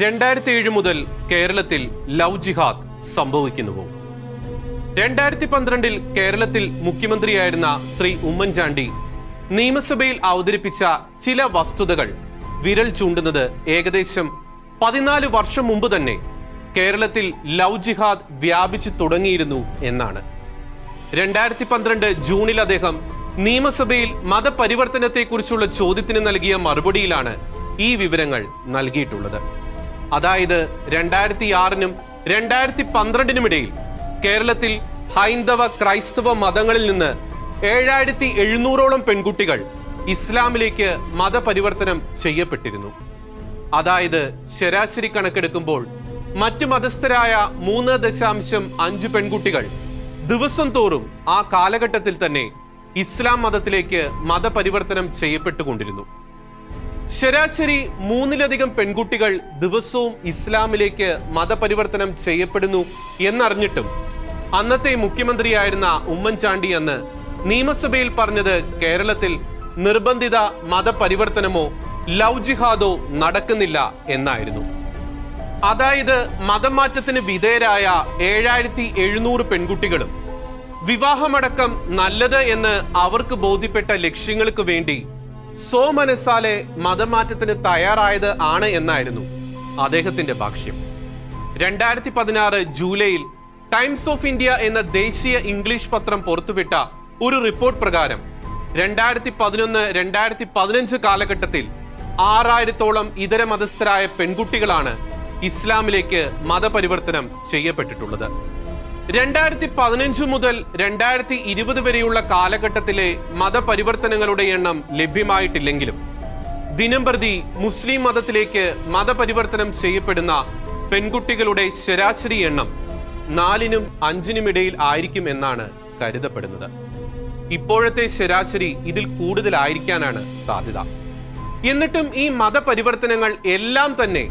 രണ്ടായിരത്തി ഏഴ് മുതൽ കേരളത്തിൽ ലവ് ജിഹാദ് സംഭവിക്കുന്നുവോ? രണ്ടായിരത്തി പന്ത്രണ്ടിൽ കേരളത്തിൽ മുഖ്യമന്ത്രിയായിരുന്ന ശ്രീ ഉമ്മൻചാണ്ടി നിയമസഭയിൽ അവതരിപ്പിച്ച ചില വസ്തുതകൾ വിരൽ ചൂണ്ടുന്നത് ഏകദേശം പതിനാല് വർഷം മുമ്പ് തന്നെ കേരളത്തിൽ ലവ് ജിഹാദ് വ്യാപിച്ചു തുടങ്ങിയിരുന്നു എന്നാണ്. രണ്ടായിരത്തി പന്ത്രണ്ട് ജൂണിൽ അദ്ദേഹം നിയമസഭയിൽ മതപരിവർത്തനത്തെക്കുറിച്ചുള്ള ചോദ്യത്തിന് നൽകിയ മറുപടിയിലാണ് ഈ വിവരങ്ങൾ നൽകിയിട്ടുള്ളത്. അതായത് രണ്ടായിരത്തി ആറിനും രണ്ടായിരത്തി പന്ത്രണ്ടിനും ഇടയിൽ കേരളത്തിൽ ഹൈന്ദവ ക്രൈസ്തവ മതങ്ങളിൽ നിന്ന് ഏഴായിരത്തി എഴുന്നൂറോളം പെൺകുട്ടികൾ ഇസ്ലാമിലേക്ക് മതപരിവർത്തനം ചെയ്യപ്പെട്ടിരുന്നു. അതായത് ശരാശരി കണക്കെടുക്കുമ്പോൾ മറ്റു മതസ്ഥരായ മൂന്ന് ദശാംശം അഞ്ച് പെൺകുട്ടികൾ ദിവസം തോറും ആ കാലഘട്ടത്തിൽ തന്നെ ഇസ്ലാം മതത്തിലേക്ക് മതപരിവർത്തനം ചെയ്യപ്പെട്ടുകൊണ്ടിരുന്നു. ശരാശരി മൂന്നിലധികം പെൺകുട്ടികൾ ദിവസവും ഇസ്ലാമിലേക്ക് മതപരിവർത്തനം ചെയ്യപ്പെടുന്നു എന്നറിഞ്ഞിട്ടും അന്നത്തെ മുഖ്യമന്ത്രിയായിരുന്ന ഉമ്മൻചാണ്ടി അന്ന് നിയമസഭയിൽ പറഞ്ഞത് കേരളത്തിൽ നിർബന്ധിത മതപരിവർത്തനമോ ലവ് ജിഹാദോ നടക്കുന്നില്ല എന്നായിരുന്നു. അതായത് മതം മാറ്റത്തിന് വിധേയരായ ഏഴായിരത്തി എഴുന്നൂറ് പെൺകുട്ടികളും വിവാഹമടക്കം നല്ലത് എന്ന് അവർക്ക് ബോധ്യപ്പെട്ട ലക്ഷ്യങ്ങൾക്ക് വേണ്ടി സോമനസാലെ മതമാറ്റത്തിന് തയ്യാറായത് ആണ് എന്നായിരുന്നു അദ്ദേഹത്തിന്റെ ഭാഷ്യം. രണ്ടായിരത്തി പതിനാറ് ജൂലൈയിൽ ടൈംസ് ഓഫ് ഇന്ത്യ എന്ന ദേശീയ ഇംഗ്ലീഷ് പത്രം പുറത്തുവിട്ട ഒരു റിപ്പോർട്ട് പ്രകാരം രണ്ടായിരത്തി പതിനൊന്ന് രണ്ടായിരത്തി പതിനഞ്ച് കാലഘട്ടത്തിൽ ആറായിരത്തോളം ഇതര മതസ്ഥരായ പെൺകുട്ടികളാണ് ഇസ്ലാമിലേക്ക് മതപരിവർത്തനം ചെയ്യപ്പെട്ടിട്ടുള്ളത്. രണ്ടായിരത്തി പതിനഞ്ച് മുതൽ രണ്ടായിരത്തി ഇരുപത് വരെയുള്ള കാലഘട്ടത്തിലെ മതപരിവർത്തനങ്ങളുടെ എണ്ണം ലഭ്യമായിട്ടില്ലെങ്കിലും ദിനംപ്രതി മുസ്ലിം മതത്തിലേക്ക് മതപരിവർത്തനം ചെയ്യപ്പെടുന്ന പെൺകുട്ടികളുടെ ശരാശരി എണ്ണം നാലിനും അഞ്ചിനും ഇടയിൽ ആയിരിക്കും എന്നാണ് കരുതപ്പെടുന്നത്. ഇപ്പോഴത്തെ ശരാശരി ഇതിൽ കൂടുതലായിരിക്കാനാണ് സാധ്യത. എന്നിട്ടും ഈ മതപരിവർത്തനങ്ങൾ എല്ലാം തന്നെ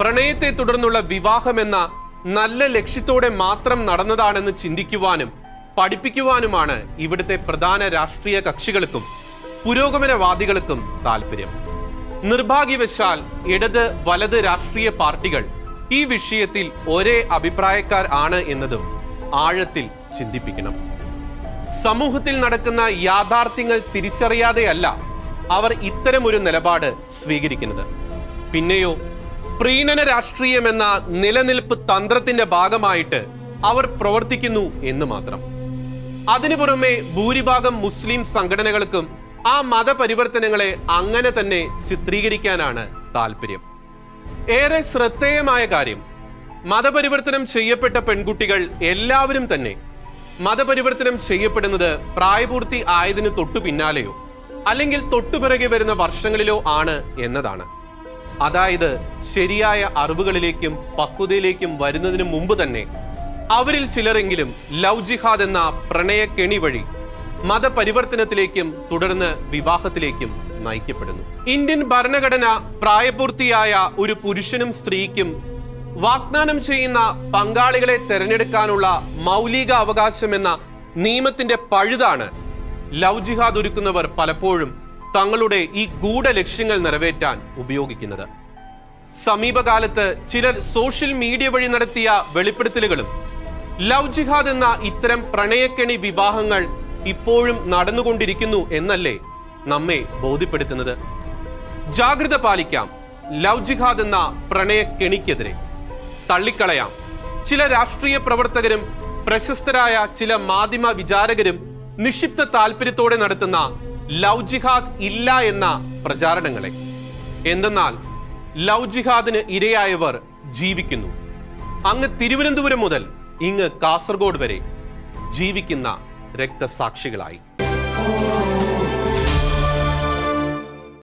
പ്രണയത്തെ തുടർന്നുള്ള വിവാഹമെന്ന നല്ല ലക്ഷ്യത്തോടെ മാത്രം നടന്നതാണെന്ന് ചിന്തിക്കുവാനും പഠിപ്പിക്കുവാനുമാണ് ഇവിടുത്തെ പ്രധാന രാഷ്ട്രീയ കക്ഷികൾക്കും പുരോഗമനവാദികൾക്കും താല്പര്യം നിർഭാഗ്യവശാൽ ഇടത് വലത് രാഷ്ട്രീയ പാർട്ടികൾ ഈ വിഷയത്തിൽ ഒരേ അഭിപ്രായക്കാർ ആണ് എന്നതും ആഴത്തിൽ ചിന്തിപ്പിക്കണം. സമൂഹത്തിൽ നടക്കുന്ന യാഥാർത്ഥ്യങ്ങൾ തിരിച്ചറിയാതെയല്ല അവർ ഇത്തരമൊരു നിലപാട് സ്വീകരിക്കുന്നത്. പിന്നെയോ പ്രീണന രാഷ്ട്രീയം എന്ന നിലനിൽപ്പ് തന്ത്രത്തിന്റെ ഭാഗമായിട്ട് അവർ പ്രവർത്തിക്കുന്നു എന്ന് മാത്രം. അതിനു പുറമെ ഭൂരിഭാഗം മുസ്ലിം സംഘടനകൾക്കും ആ മതപരിവർത്തനങ്ങളെ അങ്ങനെ തന്നെ ചിത്രീകരിക്കാനാണ് താല്പര്യം ഏറെ ശ്രദ്ധേയമായ കാര്യം മതപരിവർത്തനം ചെയ്യപ്പെട്ട പെൺകുട്ടികൾ എല്ലാവരും തന്നെ മതപരിവർത്തനം ചെയ്യപ്പെടുന്നത് പ്രായപൂർത്തി ആയതിനു തൊട്ടു പിന്നാലെയോ അല്ലെങ്കിൽ തൊട്ടുപിറകെ വരുന്ന വർഷങ്ങളിലോ ആണ് എന്നതാണ്. അതായത് ശരിയായ അറിവുകളിലേക്കും പക്വതയിലേക്കും വരുന്നതിന് മുമ്പ് തന്നെ അവരിൽ ചിലരെങ്കിലും ലവ് ജിഹാദ് എന്ന പ്രണയക്കെണി വഴി മതപരിവർത്തനത്തിലേക്കും തുടർന്ന് വിവാഹത്തിലേക്കും നയിക്കപ്പെടുന്നു. ഇന്ത്യൻ ഭരണഘടന പ്രായപൂർത്തിയായ ഒരു പുരുഷനും സ്ത്രീക്കും വാഗ്ദാനം ചെയ്യുന്ന പങ്കാളികളെ തെരഞ്ഞെടുക്കാനുള്ള മൗലിക അവകാശം എന്ന നിയമത്തിന്റെ പഴുതാണ് ലവ് ജിഹാദ് ഒരുക്കുന്നവർ പലപ്പോഴും തങ്ങളുടെ ഈ ഗൂഢ ലക്ഷ്യങ്ങൾ നിറവേറ്റാൻ ഉപയോഗിക്കുന്നത്. സമീപകാലത്ത് ചിലർ സോഷ്യൽ മീഡിയ വഴി നടത്തിയ വെളിപ്പെടുത്തലുകളും ലവ് ജിഹാദ് എന്ന ഇത്തരം പ്രണയക്കെണി വിവാഹങ്ങൾ ഇപ്പോഴും നടന്നുകൊണ്ടിരിക്കുന്നു എന്നല്ലേ നമ്മെ ബോധ്യപ്പെടുത്തുന്നത്. ജാഗ്രത പാലിക്കാം ലവ് ജിഹാദ് എന്ന പ്രണയക്കെണിക്കെതിരെ. തള്ളിക്കളയാം. ചില രാഷ്ട്രീയ പ്രവർത്തകരും പ്രശസ്തരായ ചില മാധ്യമ വിചാരകരും നിക്ഷിപ്ത താല്പര്യത്തോടെ നടത്തുന്ന ലവ് ജിഹാദ് ഇല്ല എന്ന പ്രചാരണങ്ങളെ. എന്തെന്നാൽ ലവ് ജിഹാദിന് ഇരയായവർ ജീവിക്കുന്നു. അങ്ങ് തിരുവനന്തപുരം മുതൽ ഇങ്ങ് കാസർഗോഡ് വരെ ജീവിക്കുന്ന രക്തസാക്ഷികളായി.